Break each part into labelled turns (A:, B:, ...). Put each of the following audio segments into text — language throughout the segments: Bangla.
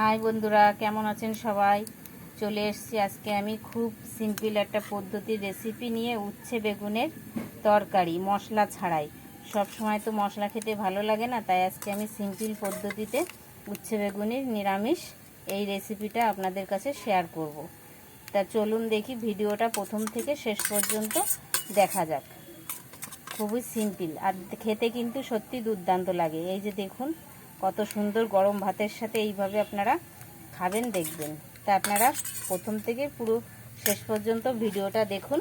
A: হাই বন্ধুরা, কেমন আছেন সবাই? চলে এসেছি আজকে আমি খুব সিম্পল একটা পদ্ধতির রেসিপি নিয়ে উচ্ছে বেগুনের তরকারি, মশলা ছাড়াই। সব সময় তো মশলা খেতে ভালো লাগে না, তাই আজকে আমি সিম্পল পদ্ধতিতে উচ্ছে বেগুনের নিরামিষ এই রেসিপিটা আপনাদের কাছে শেয়ার করব। তা চলুন দেখি ভিডিওটা প্রথম থেকে শেষ পর্যন্ত দেখা যাক। খুবই সিম্পল আর খেতে কিন্তু সত্যি দুর্দান্ত লাগে। এই যে দেখুন কত সুন্দর গরম ভাতের সাথে এইভাবে আপনারা খাবেন, দেখবেন। তা আপনারা প্রথম থেকে পুরো শেষ পর্যন্ত ভিডিওটা দেখুন।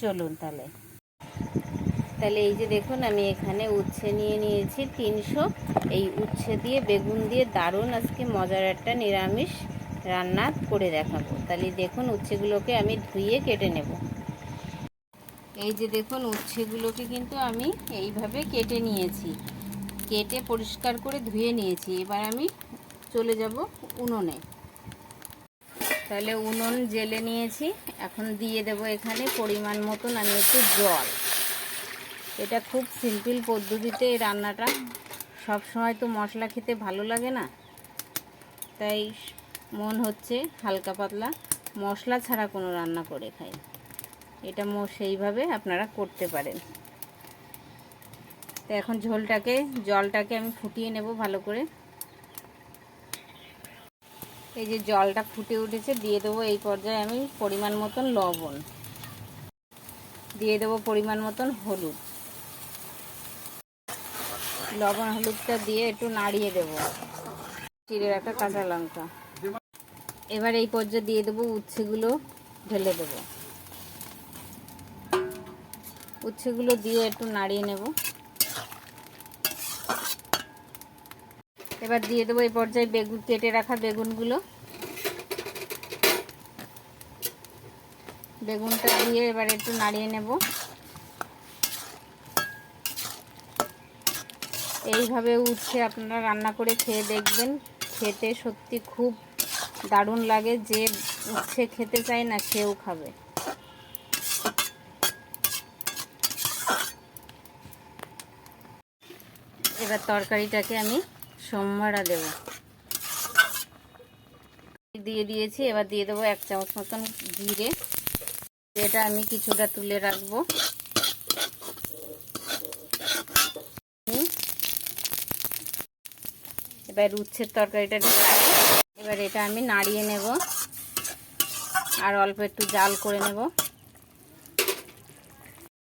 A: চলুন তাহলে। তাহলে এই যে দেখুন, আমি এখানে উচ্ছে নিয়ে নিয়েছি তিনশো। এই উচ্ছে দিয়ে, বেগুন দিয়ে দারুণ আজকে মজার একটা নিরামিষ রান্না করে দেখাবো। তাহলে দেখুন, উচ্ছেগুলোকে আমি ধুয়ে কেটে নেব। এই যে দেখুন, উচ্ছেগুলোকে কিন্তু আমি এইভাবে কেটে নিয়েছি। কেটে পরিষ্কার করে ধুয়ে নিয়েছি। এবার আমি চলে যাব উনুনে। তাহলে উনুন জেলে নিয়েছি। এখন দিয়ে দেব এখানে পরিমাণ মতন আমি একটু জল। এটা খুব সিম্পল পদ্ধতিতে এই রান্নাটা। সব সময় তো মশলা খেতে ভালো লাগে না। তাই মন হচ্ছে হালকা পাতলা। মশলা ছাড়া কোনো রান্না করে খাই। এটা সেইভাবে আপনারা করতে পারেন। তো এখন ঝোলটাকে, জলটাকে আমি ফুটিয়ে নেব ভালো করে। এই যে জলটা ফুটে উঠেছে, দিয়ে দেবো এই পর্যায়ে আমি পরিমাণ মতন লবণ। দিয়ে দেবো পরিমাণ মতন হলুদ। লবণ হলুদটা দিয়ে একটু নাড়িয়ে দেবো। চিড়ে রাখা কাঁচা লঙ্কা। এবার এই পর্যায়ে দিয়ে দেবো উচ্ছেগুলো, ঢেলে দেবো। উচ্ছেগুলো দিয়ে একটু নাড়িয়ে নেব। এবার দিয়ে দেবো এই পর্যায়ে বেগুন, কেটে রাখা বেগুনগুলো। বেগুনটা দিয়ে এবার একটু নাড়িয়ে নেব। এইভাবে উচ্ছে আপনারা রান্না করে খেয়ে দেখবেন। খেতে সত্যি খুব দারুণ লাগে। যে উচ্ছে খেতে চায় না, সেও খাবে। এবার তরকারিটাকে আমি সোমবারা দেব। দিয়ে দিয়েছি, এবার দিয়ে দেবো এক চামচ মতন জিরে। এটা আমি কিছুটা তুলে রাখব। এবার উচ্ছের তরকারিটা এবার এটা আমি নাড়িয়ে নেব। আর অল্প একটু জাল করে নেব।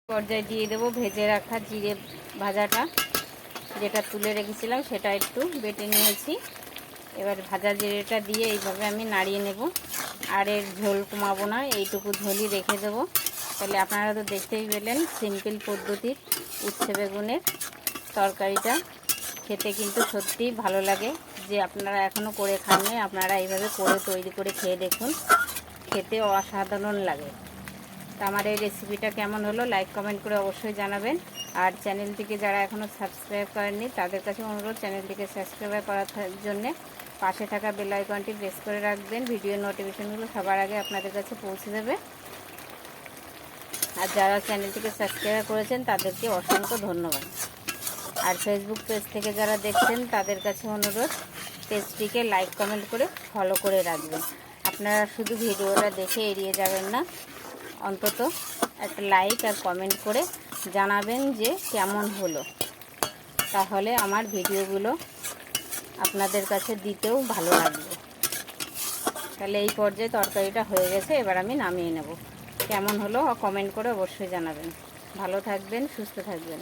A: পর্যায়ে দিয়ে দেবো ভেজে রাখা জিরে ভাজাটা। যেটা তুলে রেখেছিলাম সেটা একটু বেটে নিয়েছি। এবার ভাজা জিরেটা দিয়ে এইভাবে আমি নাড়িয়ে নেব। আর এর ঝোল কমাবো না, এইটুকু ঝোলই রেখে দেবো। তাহলে আপনারা তো দেখতেই পেলেন সিম্পল পদ্ধতির উচ্ছে বেগুনের তরকারিটা। খেতে কিন্তু সত্যিই ভালো লাগে। যে আপনারা এখনও করে খাননি, আপনারা এইভাবে করে তৈরি করে খেয়ে দেখুন। খেতে অসাধারণ লাগে। তো আমার এই রেসিপিটা কেমন হলো লাইক কমেন্ট করে অবশ্যই জানাবেন। আর চ্যানেলটিকে যারা এখনও সাবস্ক্রাইব করেননি, তাদের কাছে অনুরোধ চ্যানেলটিকে সাবস্ক্রাইব করার জন্যে পাশে থাকা বেল আইকনটি প্রেস করে রাখবেন। ভিডিও নোটিফিকেশনগুলো সবার আগে আপনাদের কাছে পৌঁছে দেবে আর যারা চ্যানেলটিকে সাবস্ক্রাইব করেছেন, তাদেরকে অসংখ্য ধন্যবাদ। আর ফেসবুক পেজ থেকে যারা দেখছেন, তাদের কাছে অনুরোধ পেজটিকে লাইক কমেন্ট করে ফলো করে রাখবেন। আপনারা শুধু ভিডিওটা দেখে এড়িয়ে যাবেন না। অন্তত একটা লাইক আর কমেন্ট করে জানাবেন যে কেমন হলো। তাহলে আমার ভিডিওগুলো আপনাদের কাছে দিতেও ভালো লাগবে। তাহলে এই পর্যায়ে তরকারিটা হয়ে গেছে, এবার আমি নামিয়ে নেব। কেমন হলো কমেন্ট করে অবশ্যই জানাবেন। ভালো থাকবেন, সুস্থ থাকবেন।